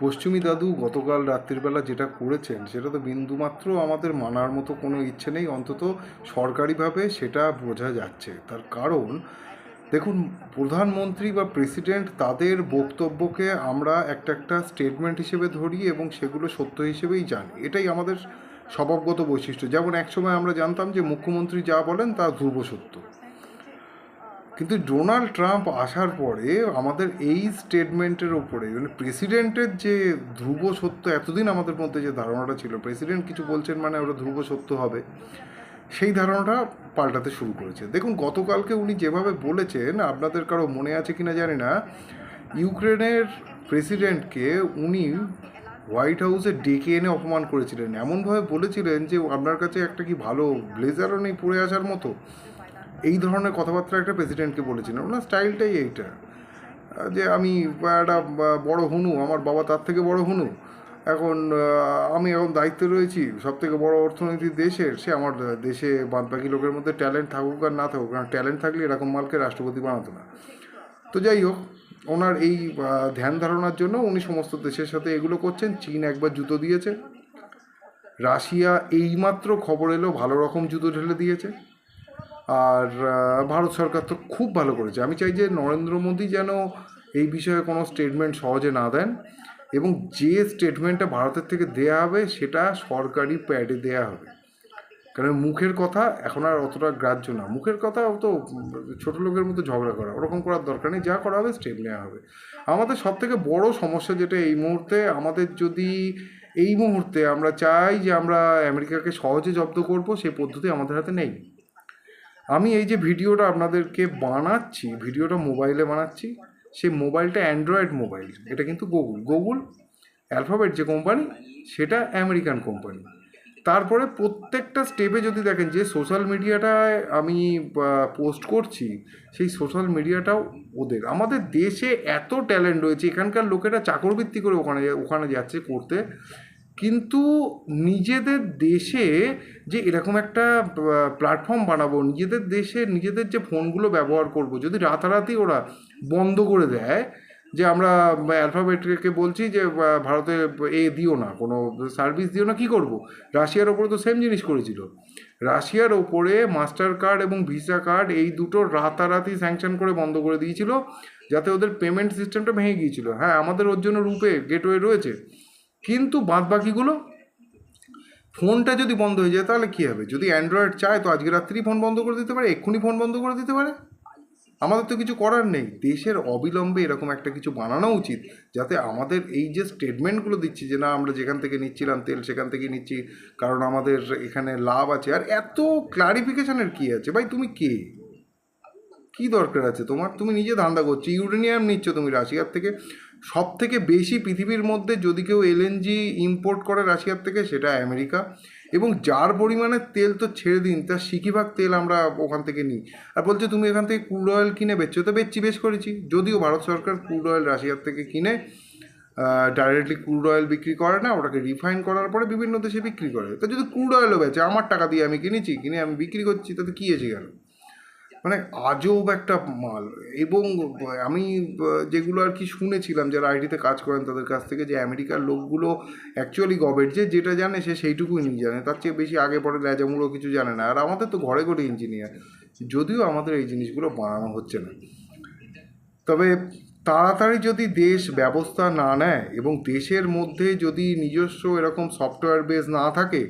পশ্চিমী দাদু গতকাল রাত্রিবেলা যেটা করেছেন, সেটা তো বিন্দুমাত্র আমাদের মানার মতো কোনো ইচ্ছে নেই, অন্তত সরকারিভাবে সেটা বোঝা যাচ্ছে। তার কারণ, দেখুন, প্রধানমন্ত্রী বা প্রেসিডেন্ট তাদের বক্তব্যকে আমরা একটা একটা স্টেটমেন্ট হিসেবে ধরি এবং সেগুলো সত্য হিসেবেই জানি। এটাই আমাদের স্বভাবগত বৈশিষ্ট্য। যেমন একসময় আমরা জানতাম যে মুখ্যমন্ত্রী যা বলেন তা ধ্রুব সত্য। কিন্তু ডোনাল্ড ট্রাম্প আসার পরে আমাদের এই স্টেটমেন্টের ওপরে মানে প্রেসিডেন্টের যে ধ্রুব সত্য, এতদিন আমাদের মধ্যে যে ধারণাটা ছিল প্রেসিডেন্ট কিছু বলছেন মানে ওটা ধ্রুব সত্য হবে, সেই ধারণাটা পাল্টাতে শুরু করেছে। দেখুন, গতকালকে উনি যেভাবে বলেছেন, আপনাদের কারও মনে আছে কিনা জানি না, ইউক্রেনের প্রেসিডেন্টকে উনি হোয়াইট হাউসে ডেকে এনে অপমান করেছিলেন। এমনভাবে বলেছিলেন যে, আপনার কাছে একটা কি ভালো ব্লেজারও নেই পরে আসার মতো? এই ধরনের কথাবার্তা একটা প্রেসিডেন্টকে বলেছিলেন। ওনার স্টাইলটাই এইটা। যে আমি একটা বড় হুনু, আমার বাবা তার থেকে বড় হুনু। এখন আমি এখন দায়িত্বে রয়েছি সব থেকে বড় অর্থনীতির দেশের, সে আমার দেশে বাদ বাকি লোকের মধ্যে ট্যালেন্ট থাকুক আর না থাকুক। কারণ ট্যালেন্ট থাকলে এরকম মালকে রাষ্ট্রপতি বানাতো না। তো যাই হোক, ওনার এই ধ্যান ধারণার জন্য উনি সমস্ত দেশের সাথে এগুলো করছেন। চীন একবার জুতো দিয়েছে। রাশিয়া এইমাত্র খবর এলো, ভালো রকম জুতো ঢেলে দিয়েছে। আর ভারত সরকার তো খুব ভালো করেছে। আমি চাই যে নরেন্দ্র মোদী যেন এই বিষয়ে কোনো স্টেটমেন্ট সহজে না দেন এবং যে স্টেটমেন্টটা ভারতের থেকে দেয়া হবে সেটা সরকারি প্যাডে দেয়া হবে। কারণ মুখের কথা এখন আর অতটা গ্রাহ্য না। মুখের কথা তো ছোটো লোকের মতো ঝগড়া করা, ওরকম করার দরকার নেই। যা করা হবে স্টেপ নেওয়া হবে। আমাদের সব থেকে বড় সমস্যা যেটা এই মুহূর্তে, আমাদের যদি এই মুহূর্তে আমরা চাই যে আমরা আমেরিকাকে সহজে জব্দ করব সেই পদ্ধতি আমাদের হাতে নেই। আমি এই যে ভিডিওটা আপনাদেরকে বানাচ্ছি, ভিডিওটা মোবাইলে বানাচ্ছি, সেই মোবাইলটা অ্যান্ড্রয়েড মোবাইল এটা কিন্তু গুগল গুগল অ্যালফাবেট যে কোম্পানি সেটা আমেরিকান কোম্পানি তারপরে প্রত্যেকটা স্টেপে যদি দেখেন, যে সোশ্যাল মিডিয়াটায় আমি পোস্ট করছি, সেই সোশ্যাল মিডিয়াটাও ওদের। আমাদের দেশে এত ট্যালেন্ট রয়েছে, এখানকার লোকেরা চাকরবৃত্তি করে ওখানে ওখানে যাচ্ছে করতে। কিন্তু নিজেদের দেশে যে এরকম একটা প্ল্যাটফর্ম বানাবো, নিজেদের দেশে নিজেদের যে ফোনগুলো ব্যবহার করব, যদি রাতারাতি ওরা বন্ধ করে দেয়, যে আমরা অ্যালফাবেটকে বলছি যে ভারতে এ দিও না, কোনো সার্ভিস দিও না, কী করব? রাশিয়ার ওপরে তো সেম জিনিস করেছিল। রাশিয়ার ওপরে মাস্টার কার্ড এবং ভিসা কার্ড এই দুটো রাতারাতি স্যাংশন করে বন্ধ করে দিয়েছিল, যাতে ওদের পেমেন্ট সিস্টেমটা ভেঙে গিয়েছিল। হ্যাঁ আমাদের ওর জন্য রূপে গেটওয়ে রয়েছে। কিন্তু বাদ বাকিগুলো ফোনটা যদি বন্ধ হয়ে যায় তাহলে কী হবে? যদি অ্যান্ড্রয়েড চায় তো আজকে রাত্রি ফোন বন্ধ করে দিতে পারে, এক্ষুনি ফোন বন্ধ করে দিতে পারে। আমাদের তো কিছু করার নেই। দেশের অবিলম্বে এরকম একটা কিছু বানানো উচিত, যাতে আমাদের এই যে স্টেটমেন্টগুলো দিচ্ছি যে না, আমরা যেখান থেকে নিচ্ছিলাম তেল, সেখান থেকে নিচ্ছি, কারণ আমাদের এখানে লাভ আছে। আর এত ক্লারিফিকেশানের কী আছে? ভাই, তুমি কে? কি দরকার আছে তোমার? তুমি নিজে ধান্দা করছ, ইউরেনিয়াম নিচ্ছ তুমি রাশিয়ার থেকে। সব থেকে বেশি পৃথিবীর মধ্যে যদি কেউ এলএনজি ইম্পোর্ট করে রাশিয়ার থেকে, সেটা আমেরিকা। এবং যার পরিমাণে তেল তো ছেড়ে দিন, তার সিকিভাগ তেল আমরা ওখান থেকে নিই। আর বলছে, তুমি এখান থেকে ক্রুড অয়েল কিনে বেচছো? তো বেচছি, বেশ করেছি। যদিও ভারত সরকার ক্রুড অয়েল রাশিয়ার থেকে কিনে ডাইরেক্টলি ক্রুড অয়েল বিক্রি করে না, ওটাকে রিফাইন করার পরে বিভিন্ন দেশে বিক্রি করে। তো যদি ক্রুড অয়েলও বেচে, আমার টাকা দিয়ে আমি কিনেছি, কিনে আমি বিক্রি করছি, তাতে কী এসে গেল? মানে আজব একটা মাল। এবং আমি যেগুলো আর কি শুনেছিলাম, যারা আইটিতে কাজ করেন তাদের কাছ থেকে যে আমেরিকার লোকগুলো অ্যাকচুয়ালি গভর্নমেন্ট যে যেটা জানে সে সেইটুকুই নিয়ে জানে। তার চেয়ে বেশি আগে পরে ল্যাজামূলক কিছু জানে না। আর আমাদের তো ঘরে ঘরে ইঞ্জিনিয়ার যদিও আমাদের এই জিনিসগুলো বানানো হচ্ছে না। তবে তাড়াতাড়ি যদি দেশ ব্যবস্থা না নেয় এবং দেশের মধ্যে যদি নিজস্ব এরকম সফটওয়্যার বেস না থাকে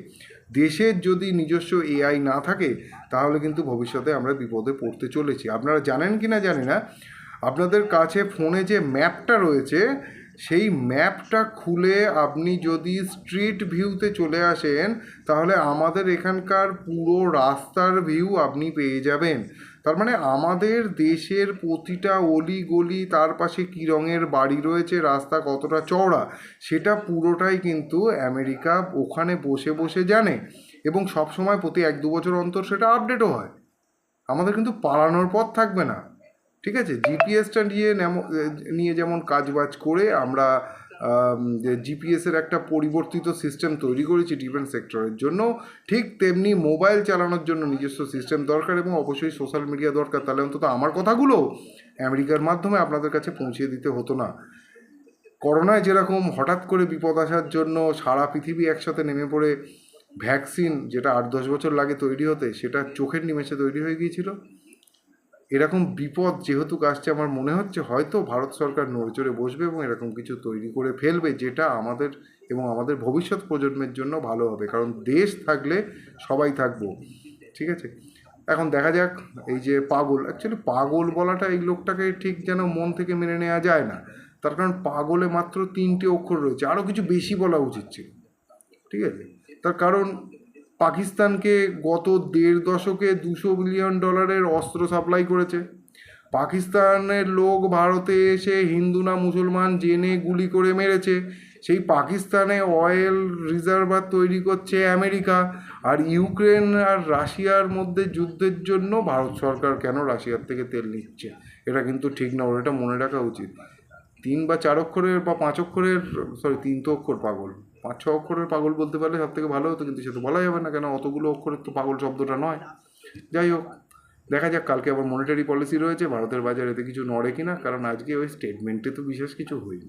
দেশের যদি নিজস্ব এআই না থাকে, তাহলে কিন্তু ভবিষ্যতে আমরা বিপদে পড়তে চলেছি। আপনারা জানেন কি না জানি না, আপনাদের কাছে ফোনে যে ম্যাপটা রয়েছে, সেই ম্যাপটা খুলে আপনি যদি স্ট্রিট ভিউতে চলে আসেন, তাহলে আমাদের এখানকার পুরো রাস্তার ভিউ আপনি পেয়ে যাবেন। তার মানে আমাদের দেশের প্রতিটা অলি গলি তার পাশে কী রঙের বাড়ি রয়েছে, রাস্তা কতটা চওড়া, সেটা পুরোটাই কিন্তু আমেরিকা ওখানে বসে বসে জানে এবং সব সময় প্রতি এক দু বছর অন্তর সেটা আপডেটও হয়। আমাদের কিন্তু পালানোর পথ থাকবে না। ঠিক আছে? জিপিএসটা নিয়ে নিয়ে যেমন কাজবাজ করে আমরা জিপিএসের একটা পরিবর্তিত সিস্টেম তৈরি করেছি ডিফেন্স সেক্টরের জন্য, ঠিক তেমনি মোবাইল চালানোর জন্য নিজস্ব সিস্টেম দরকার এবং অবশ্যই সোশ্যাল মিডিয়া দরকার। তাহলে অন্তত আমার কথাগুলো আমেরিকার মাধ্যমে আপনাদের কাছে পৌঁছে দিতে হতো না। করোনায় যেরকম হঠাৎ করে বিপদ আসার জন্য সারা পৃথিবী একসাথে নেমে পড়ে ভ্যাকসিন যেটা আট দশ বছর লাগে তৈরি হতে, সেটা চোখের নিমেষে তৈরি হয়ে গিয়েছিল। এরকম বিপদ যেহেতু আসছে, আমার মনে হচ্ছে হয়তো ভারত সরকার নড়েচড়ে বসবে এবং এরকম কিছু তৈরি করে ফেলবে যেটা আমাদের এবং আমাদের ভবিষ্যৎ প্রজন্মের জন্য ভালো হবে। কারণ দেশ থাকলে সবাই থাকব, ঠিক আছে? এখন দেখা যাক, এই যে পাগল অ্যাকচুয়ালি পাগল বলাটা এই লোকটাকে ঠিক যেন মন থেকে মেনে নেওয়া যায় না। তার কারণ পাগলে মাত্র তিনটে অক্ষর রয়েছে আরও কিছু বেশি বলা উচিত ছিল, ঠিক আছে? তার কারণ পাকিস্তানকে গত দেড় দশকে দুশো বিলিয়ন ডলারের অস্ত্র সাপ্লাই করেছে। পাকিস্তানের লোক ভারতে এসে হিন্দু না মুসলমান জেনে গুলি করে মেরেছে। সেই পাকিস্তানে অয়েল রিজার্ভার তৈরি করছে আমেরিকা। আর ইউক্রেন আর রাশিয়ার মধ্যে যুদ্ধের জন্য ভারত সরকার কেন রাশিয়ার থেকে তেল নিচ্ছে? এটা কিন্তু ঠিক না, ওর এটা মনে রাখা উচিত। তিন বা চার অক্ষরের বা পাঁচ অক্ষরের সরি তিন তো অক্ষর পাগল। পাঁচ ছ অক্ষরের পাগল বলতে পারলে সব থেকে ভালো হতো, কিন্তু সে তো বলা যাবে না কেন? অতগুলো অক্ষরের তো পাগল শব্দটা নয়। যাই হোক, দেখা যাক, কালকে আবার মনিটারি পলিসি রয়েছে, ভারতের বাজারে এতে কিছু নড়ে কিনা, কারণ আজকে ওই স্টেটমেন্টে তো বিশেষ কিছু হয়নি।